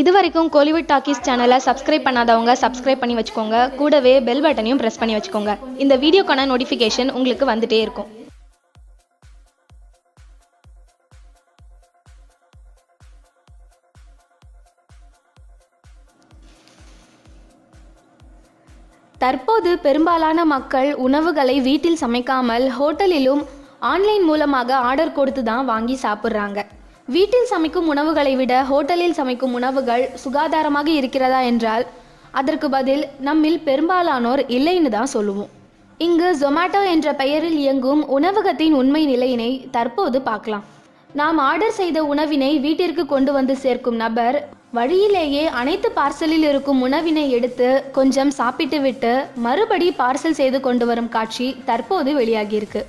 இது வரைக்கும் கோலிவுட் டாக்கீஸ் சேனலை சப்ஸ்கிரைப் பண்ணாதவங்க சப்ஸ்கிரைப் பண்ணி வச்சுக்கோங்க. கூடவே பெல் பட்டனையும் ப்ரெஸ் பண்ணி வச்சுக்கோங்க. இந்த வீடியோக்கான நோட்டிஃபிகேஷன் உங்களுக்கு வந்துட்டே இருக்கும். தற்போது பெரும்பாலான மக்கள் உணவுகளை வீட்டில் சமைக்காமல் ஹோட்டலிலும் ஆன்லைன் மூலமாக ஆர்டர் கொடுத்து தான் வாங்கி சாப்பிட்றாங்க. வீட்டில் சமைக்கும் உணவுகளை விட ஹோட்டலில் சமைக்கும் உணவுகள் சுகாதாரமாக இருக்கிறதா என்றால் அதற்கு பதில் நம்மில் பெரும்பாலானோர் இல்லைன்னு தான் சொல்லுவோம். இங்கு ஜொமேட்டோ என்ற பெயரில் இயங்கும் உணவகத்தின் உண்மை நிலையினை தற்போது பார்க்கலாம். நாம் ஆர்டர் செய்த உணவினை வீட்டிற்கு கொண்டு வந்து சேர்க்கும் நபர் வழியிலேயே அனைத்து பார்சலில் இருக்கும் உணவினை எடுத்து கொஞ்சம் சாப்பிட்டுவிட்டு மறுபடி பார்சல் செய்து கொண்டு வரும் காட்சி தற்போது வெளியாகியிருக்கு.